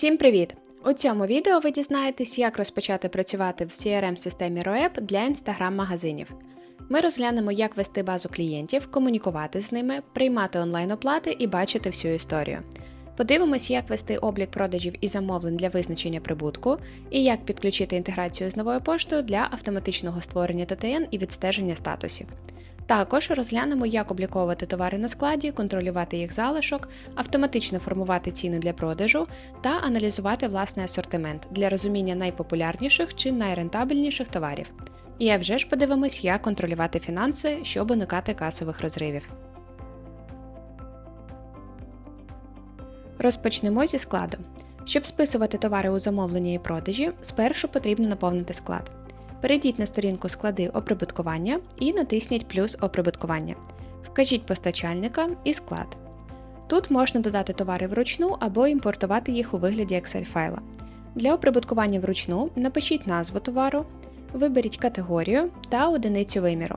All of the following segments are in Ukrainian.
Всім привіт! У цьому відео ви дізнаєтесь, як розпочати працювати в CRM-системі ROEP для інстаграм-магазинів. Ми розглянемо, як вести базу клієнтів, комунікувати з ними, приймати онлайн-оплати і бачити всю історію. Подивимось, як вести облік продажів і замовлень для визначення прибутку, і як підключити інтеграцію з новою поштою для автоматичного створення ТТН і відстеження статусів. Також розглянемо, як обліковувати товари на складі, контролювати їх залишок, автоматично формувати ціни для продажу та аналізувати власний асортимент для розуміння найпопулярніших чи найрентабельніших товарів. І а вже ж подивимось, як контролювати фінанси, щоб уникати касових розривів. Розпочнемо зі складу. Щоб списувати товари у замовлення і продажі, спершу потрібно наповнити склад. Перейдіть на сторінку склади оприбуткування і натисніть плюс оприбуткування. Вкажіть постачальника і склад. Тут можна додати товари вручну або імпортувати їх у вигляді Excel файла. Для оприбуткування вручну напишіть назву товару, виберіть категорію та одиницю виміру.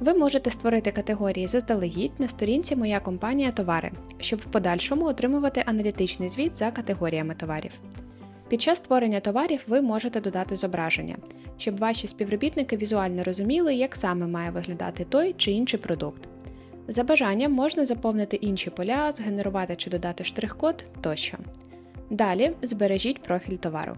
Ви можете створити категорії заздалегідь на сторінці Моя компанія товари, щоб в подальшому отримувати аналітичний звіт за категоріями товарів. Під час створення товарів ви можете додати зображення, щоб ваші співробітники візуально розуміли, як саме має виглядати той чи інший продукт. За бажанням можна заповнити інші поля, згенерувати чи додати штрих-код тощо. Далі збережіть профіль товару.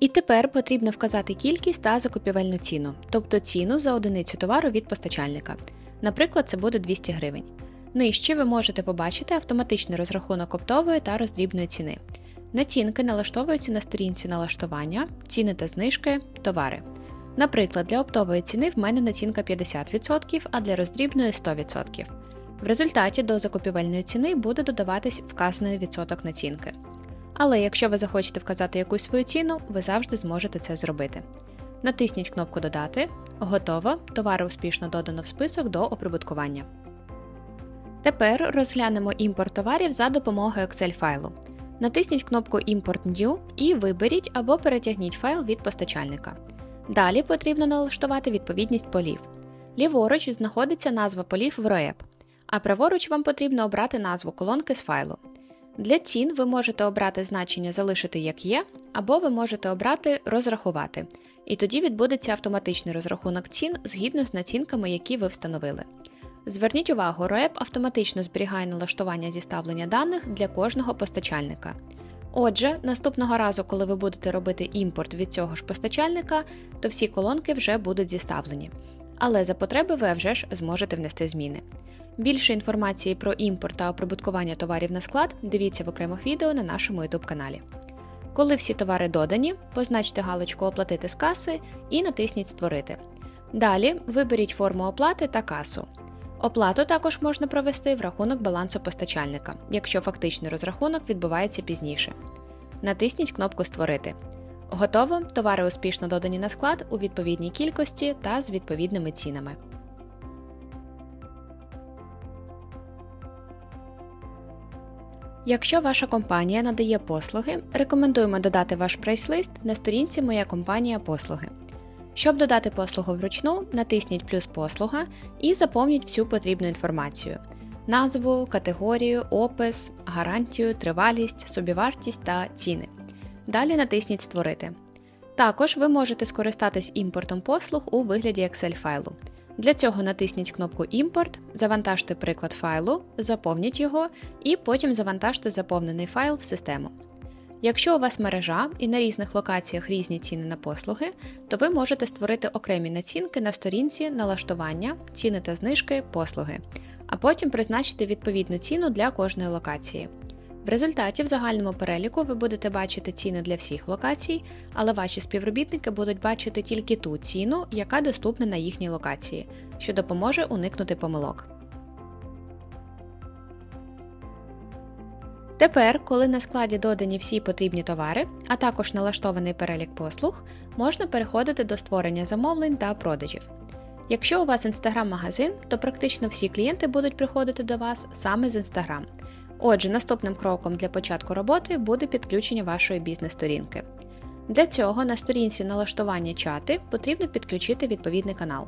І тепер потрібно вказати кількість та закупівельну ціну, тобто ціну за одиницю товару від постачальника. Наприклад, це буде 200 гривень. Нижче ви можете побачити автоматичний розрахунок оптової та роздрібної ціни. Націнки налаштовуються на сторінці налаштування, ціни та знижки, товари. Наприклад, для оптової ціни в мене націнка 50%, а для роздрібної 100%. В результаті до закупівельної ціни буде додаватись вказаний відсоток націнки. Але якщо ви захочете вказати якусь свою ціну, ви завжди зможете це зробити. Натисніть кнопку Додати. Готово. Товари успішно додано в список до оприбуткування. Тепер розглянемо імпорт товарів за допомогою Excel файлу. Натисніть кнопку Import New і виберіть або перетягніть файл від постачальника. Далі потрібно налаштувати відповідність полів. Ліворуч знаходиться назва полів в ROEP, а праворуч вам потрібно обрати назву колонки з файлу. Для цін ви можете обрати значення Залишити як є, або ви можете обрати Розрахувати, і тоді відбудеться автоматичний розрахунок цін згідно з націнками, які ви встановили. Зверніть увагу, ROEP автоматично зберігає налаштування зіставлення даних для кожного постачальника. Отже, наступного разу, коли ви будете робити імпорт від цього ж постачальника, то всі колонки вже будуть зіставлені. Але за потреби ви вже ж зможете внести зміни. Більше інформації про імпорт та оприбуткування товарів на склад дивіться в окремих відео на нашому YouTube каналі. Коли всі товари додані, позначте галочку Оплатити з каси і натисніть Створити. Далі виберіть форму оплати та касу. Оплату також можна провести в рахунок балансу постачальника, якщо фактичний розрахунок відбувається пізніше. Натисніть кнопку Створити. Готово, товари успішно додані на склад у відповідній кількості та з відповідними цінами. Якщо ваша компанія надає послуги, рекомендуємо додати ваш прайс-лист на сторінці Моя компанія послуги. Щоб додати послугу вручну, натисніть плюс послуга і заповніть всю потрібну інформацію: назву, категорію, опис, гарантію, тривалість, собівартість та ціни. Далі натисніть Створити. Також ви можете скористатись імпортом послуг у вигляді Excel файлу. Для цього натисніть кнопку Імпорт, завантажте приклад файлу, заповніть його і потім завантажте заповнений файл в систему. Якщо у вас мережа і на різних локаціях різні ціни на послуги, то ви можете створити окремі націнки на сторінці налаштування, ціни та знижки, послуги, а потім призначити відповідну ціну для кожної локації. В результаті в загальному переліку ви будете бачити ціни для всіх локацій, але ваші співробітники будуть бачити тільки ту ціну, яка доступна на їхній локації, що допоможе уникнути помилок. Тепер, коли на складі додані всі потрібні товари, а також налаштований перелік послуг, можна переходити до створення замовлень та продажів. Якщо у вас інстаграм-магазин, то практично всі клієнти будуть приходити до вас саме з Instagram. Отже, наступним кроком для початку роботи буде підключення вашої бізнес-сторінки. Для цього на сторінці налаштування чати потрібно підключити відповідний канал.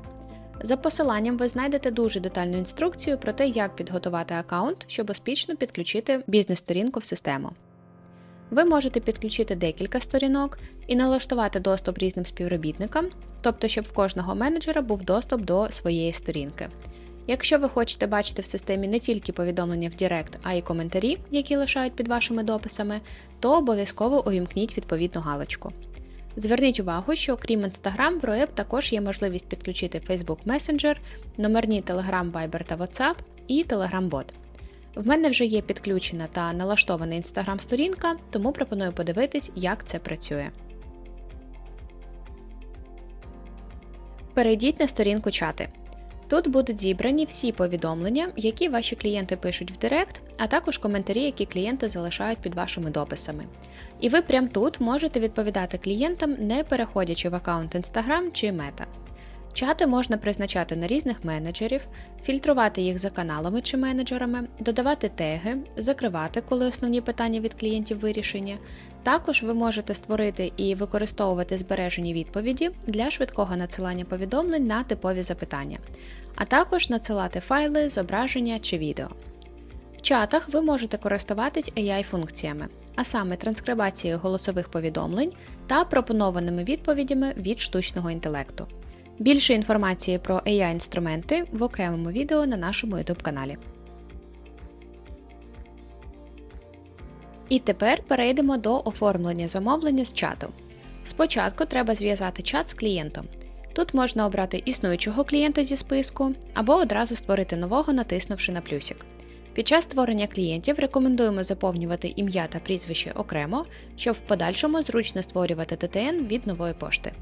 За посиланням ви знайдете дуже детальну інструкцію про те, як підготувати аккаунт, щоб успішно підключити бізнес-сторінку в систему. Ви можете підключити декілька сторінок і налаштувати доступ різним співробітникам, тобто, щоб в кожного менеджера був доступ до своєї сторінки. Якщо ви хочете бачити в системі не тільки повідомлення в Директ, а й коментарі, які лишають під вашими дописами, то обов'язково увімкніть відповідну галочку. Зверніть увагу, що окрім Instagram, в RoEP також є можливість підключити Facebook Messenger, номерні Telegram, Viber та WhatsApp і Telegram-бот. В мене вже є підключена та налаштована Instagram сторінка, тому пропоную подивитись, як це працює. Перейдіть на сторінку чати. Тут будуть зібрані всі повідомлення, які ваші клієнти пишуть в Директ, а також коментарі, які клієнти залишають під вашими дописами. І ви прямо тут можете відповідати клієнтам, не переходячи в аккаунт Instagram чи Meta. Чати можна призначати на різних менеджерів, фільтрувати їх за каналами чи менеджерами, додавати теги, закривати, коли основні питання від клієнтів вирішені. Також ви можете створити і використовувати збережені відповіді для швидкого надсилання повідомлень на типові запитання, а також надсилати файли, зображення чи відео. В чатах ви можете користуватись AI-функціями, а саме транскрибацією голосових повідомлень та пропонованими відповідями від штучного інтелекту. Більше інформації про AI-інструменти в окремому відео на нашому YouTube каналі. І тепер перейдемо до оформлення замовлення з чату. Спочатку треба зв'язати чат з клієнтом. Тут можна обрати існуючого клієнта зі списку або одразу створити нового, натиснувши на плюсик. Під час створення клієнтів рекомендуємо заповнювати ім'я та прізвище окремо, щоб в подальшому зручно створювати ТТН від нової пошти.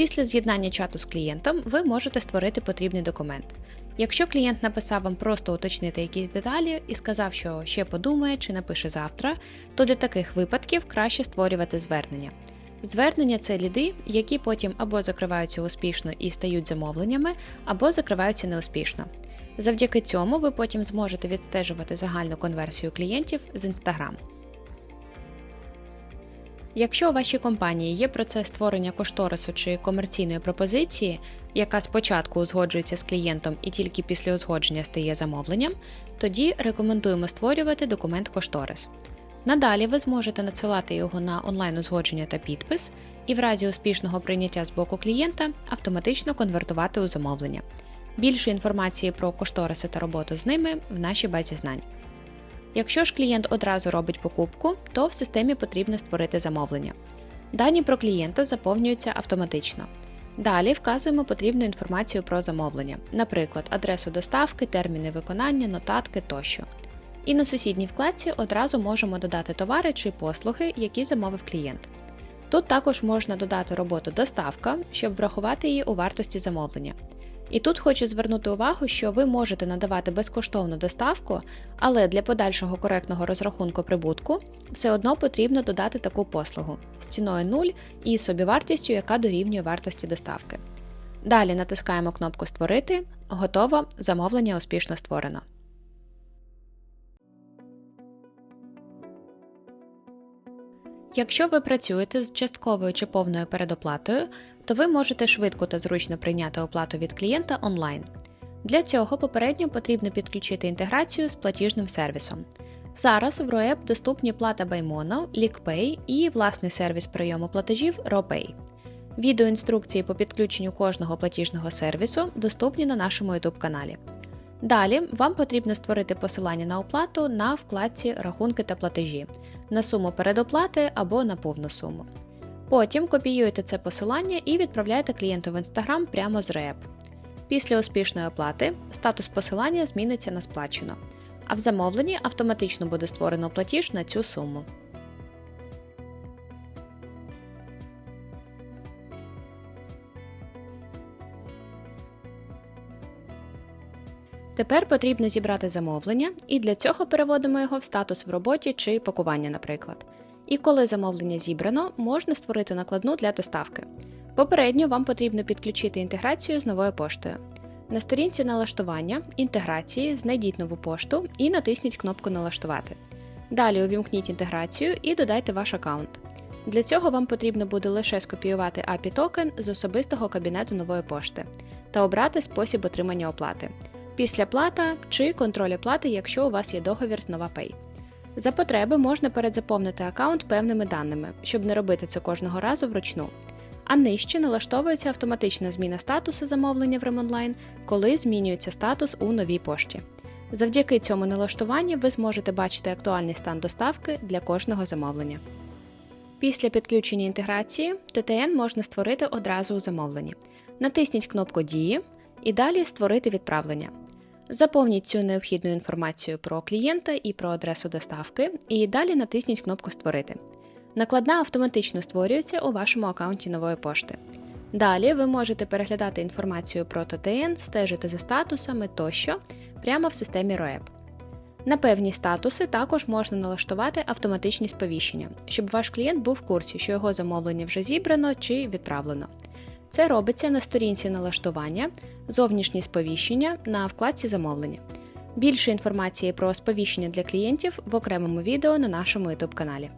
Після з'єднання чату з клієнтом ви можете створити потрібний документ. Якщо клієнт написав вам просто уточнити якісь деталі і сказав, що ще подумає чи напише завтра, то для таких випадків краще створювати звернення. Звернення це ліди, які потім або закриваються успішно і стають замовленнями, або закриваються неуспішно. Завдяки цьому ви потім зможете відстежувати загальну конверсію клієнтів з Instagram. Якщо у вашій компанії є процес створення кошторису чи комерційної пропозиції, яка спочатку узгоджується з клієнтом і тільки після узгодження стає замовленням, тоді рекомендуємо створювати документ кошторис. Надалі ви зможете надсилати його на онлайн узгодження та підпис, і в разі успішного прийняття з боку клієнта автоматично конвертувати у замовлення. Більше інформації про кошториси та роботу з ними в нашій базі знань. Якщо ж клієнт одразу робить покупку, то в системі потрібно створити замовлення. Дані про клієнта заповнюються автоматично. Далі вказуємо потрібну інформацію про замовлення, наприклад, адресу доставки, терміни виконання, нотатки тощо. І на сусідній вкладці одразу можемо додати товари чи послуги, які замовив клієнт. Тут також можна додати роботу доставка, щоб врахувати її у вартості замовлення. І тут хочу звернути увагу, що ви можете надавати безкоштовну доставку, але для подальшого коректного розрахунку прибутку все одно потрібно додати таку послугу з ціною 0 і собівартістю, яка дорівнює вартості доставки. Далі натискаємо кнопку Створити, готово, замовлення успішно створено. Якщо ви працюєте з частковою чи повною передоплатою, то ви можете швидко та зручно прийняти оплату від клієнта онлайн. Для цього попередньо потрібно підключити інтеграцію з платіжним сервісом. Зараз в RoEP доступні плата Баймоно, LeakPay і власний сервіс прийому платежів RoPay. Відеоінструкції по підключенню кожного платіжного сервісу доступні на нашому YouTube каналі. Далі вам потрібно створити посилання на оплату на вкладці Рахунки та платежі на суму передоплати або на повну суму. Потім копіюєте це посилання і відправляєте клієнту в Instagram прямо з РЕП. Після успішної оплати статус посилання зміниться на сплачено, а в замовленні автоматично буде створено платіж на цю суму. Тепер потрібно зібрати замовлення, і для цього переводимо його в статус в роботі чи пакування, наприклад. І коли замовлення зібрано, можна створити накладну для доставки. Попередньо вам потрібно підключити інтеграцію з новою поштою. На сторінці налаштування інтеграції знайдіть нову пошту і натисніть кнопку Налаштувати. Далі увімкніть інтеграцію і додайте ваш аккаунт. Для цього вам потрібно буде лише скопіювати API токен з особистого кабінету нової пошти. та обрати спосіб отримання оплати. Після плата чи контроль оплати, якщо у вас є договір з NovaPay. За потреби можна передзаповнити аккаунт певними даними, щоб не робити це кожного разу вручну. А нижче налаштовується автоматична зміна статусу замовлення в Ремонлайн, коли змінюється статус у новій пошті. Завдяки цьому налаштуванню ви зможете бачити актуальний стан доставки для кожного замовлення. Після підключення інтеграції ТТН можна створити одразу у замовленні. Натисніть кнопку Дії і далі Створити відправлення. Заповніть цю необхідну інформацію про клієнта і про адресу доставки, і далі натисніть кнопку Створити. Накладна автоматично створюється у вашому аккаунті нової пошти. Далі ви можете переглядати інформацію про ТТН, стежити за статусами тощо прямо в системі ROEP. На певні статуси також можна налаштувати автоматичні сповіщення, щоб ваш клієнт був в курсі, що його замовлення вже зібрано чи відправлено. Це робиться на сторінці налаштування, зовнішні сповіщення на вкладці замовлення. Більше інформації про сповіщення для клієнтів в окремому відео на нашому YouTube каналі.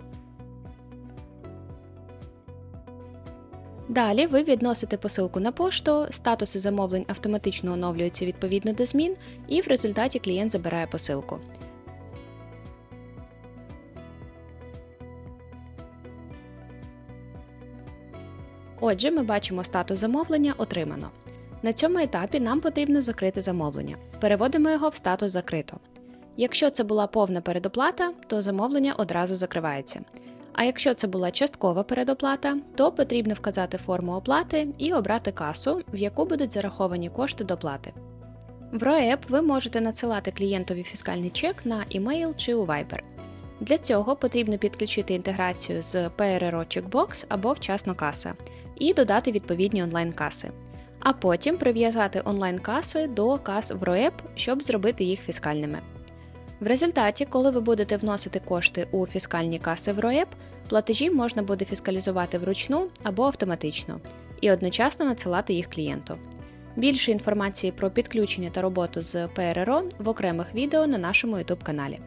Далі ви відносите посилку на пошту, статуси замовлень автоматично оновлюються відповідно до змін, і в результаті клієнт забирає посилку. Отже, ми бачимо статус замовлення отримано. На цьому етапі нам потрібно закрити замовлення. Переводимо його в статус закрито. Якщо це була повна передоплата, то замовлення одразу закривається. А якщо це була часткова передоплата, то потрібно вказати форму оплати і обрати касу, в яку будуть зараховані кошти доплати. В ROEP ви можете надсилати клієнтові фіскальний чек на email чи у Viber. Для цього потрібно підключити інтеграцію з PRRO Checkbox або вчасно каса і додати відповідні онлайн-каси. А потім прив'язати онлайн-каси до кас в ROEP, щоб зробити їх фіскальними. В результаті, коли ви будете вносити кошти у фіскальні каси в РОЕП, платежі можна буде фіскалізувати вручну або автоматично і одночасно надсилати їх клієнту. Більше інформації про підключення та роботу з ПРРО в окремих відео на нашому YouTube каналі.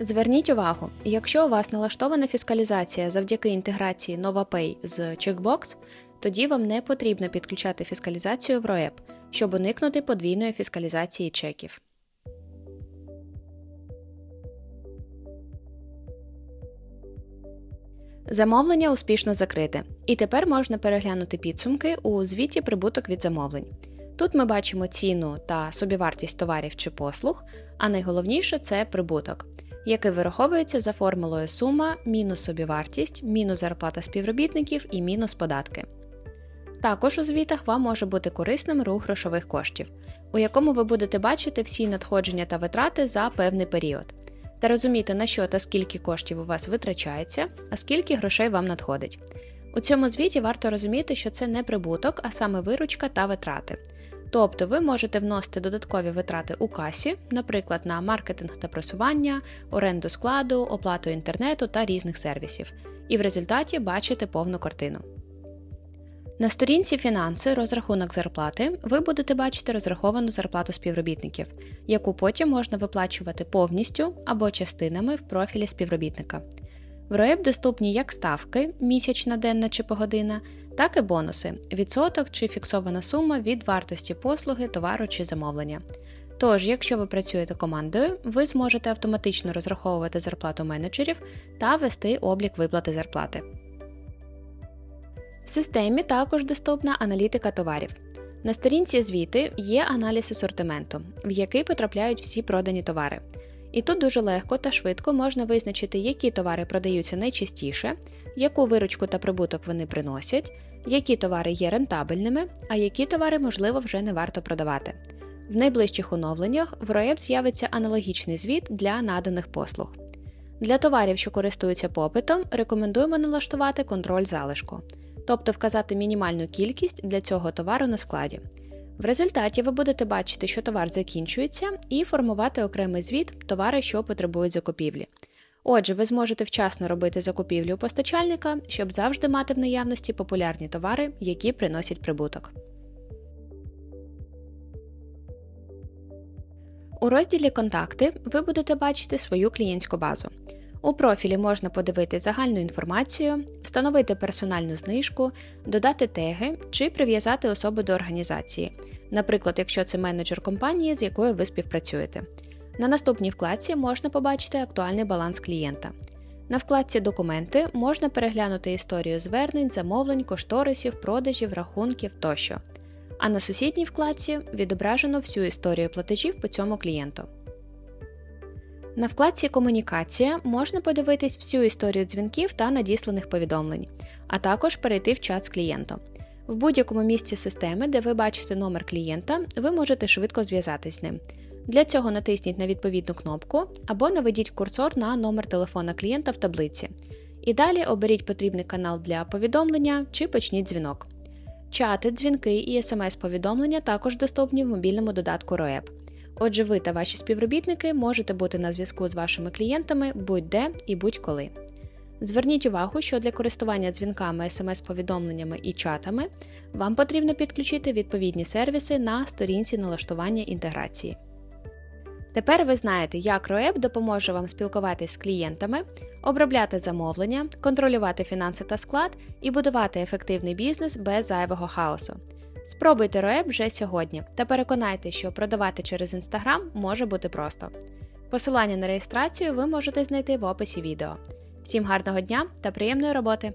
Зверніть увагу, якщо у вас налаштована фіскалізація завдяки інтеграції NovaPay з Checkbox, тоді вам не потрібно підключати фіскалізацію в РОЕП, щоб уникнути подвійної фіскалізації чеків. Замовлення успішно закрите, і тепер можна переглянути підсумки у звіті прибуток від замовлень. Тут ми бачимо ціну та собівартість товарів чи послуг, а найголовніше це прибуток, який вираховується за формулою сума мінус собівартість, мінус зарплата співробітників і мінус податки. Також у звітах вам може бути корисним рух грошових коштів, у якому ви будете бачити всі надходження та витрати за певний період та розуміти, на що та скільки коштів у вас витрачається, а скільки грошей вам надходить. У цьому звіті варто розуміти, що це не прибуток, а саме виручка та витрати. Тобто ви можете вносити додаткові витрати у касі, наприклад, на маркетинг та просування, оренду складу, оплату інтернету та різних сервісів, і в результаті бачите повну картину. На сторінці Фінанси розрахунок зарплати ви будете бачити розраховану зарплату співробітників, яку потім можна виплачувати повністю або частинами в профілі співробітника. В РОЕП доступні як ставки місячна, денна чи погодина, так і бонуси відсоток чи фіксована сума від вартості послуги, товару чи замовлення. Тож, якщо ви працюєте командою, ви зможете автоматично розраховувати зарплату менеджерів та вести облік виплати зарплати. В системі також доступна аналітика товарів. На сторінці звіти є аналіз асортименту, в який потрапляють всі продані товари. І тут дуже легко та швидко можна визначити, які товари продаються найчастіше, яку виручку та прибуток вони приносять, які товари є рентабельними, а які товари, можливо, вже не варто продавати. В найближчих оновленнях в РОЕП з'явиться аналогічний звіт для наданих послуг. Для товарів, що користуються попитом, рекомендуємо налаштувати контроль залишку тобто вказати мінімальну кількість для цього товару на складі. В результаті ви будете бачити, що товар закінчується, і формувати окремий звіт товари, що потребують закупівлі. Отже, ви зможете вчасно робити закупівлю у постачальника, щоб завжди мати в наявності популярні товари, які приносять прибуток. У розділі Контакти ви будете бачити свою клієнтську базу. У профілі можна подивити загальну інформацію, встановити персональну знижку, додати теги чи прив'язати особу до організації, наприклад, якщо це менеджер компанії, з якою ви співпрацюєте. На наступній вкладці можна побачити актуальний баланс клієнта. На вкладці Документи можна переглянути історію звернень, замовлень, кошторисів, продажів, рахунків тощо. А на сусідній вкладці відображено всю історію платежів по цьому клієнту. На вкладці Комунікація можна подивитись всю історію дзвінків та надісланих повідомлень, а також перейти в чат з клієнтом. В будь-якому місці системи, де ви бачите номер клієнта, ви можете швидко зв'язатись з ним. Для цього натисніть на відповідну кнопку або наведіть курсор на номер телефона клієнта в таблиці. І далі оберіть потрібний канал для повідомлення чи почніть дзвінок. Чати, дзвінки і смс-повідомлення також доступні в мобільному додатку ROEP. Отже, ви та ваші співробітники можете бути на зв'язку з вашими клієнтами будь-де і будь-коли. Зверніть увагу, що для користування дзвінками, смс-повідомленнями і чатами вам потрібно підключити відповідні сервіси на сторінці налаштування інтеграції. Тепер ви знаєте, як ROEP допоможе вам спілкуватись з клієнтами, обробляти замовлення, контролювати фінанси та склад і будувати ефективний бізнес без зайвого хаосу. Спробуйте ROEP вже сьогодні та переконайте, що продавати через Instagram може бути просто. Посилання на реєстрацію ви можете знайти в описі відео. Всім гарного дня та приємної роботи!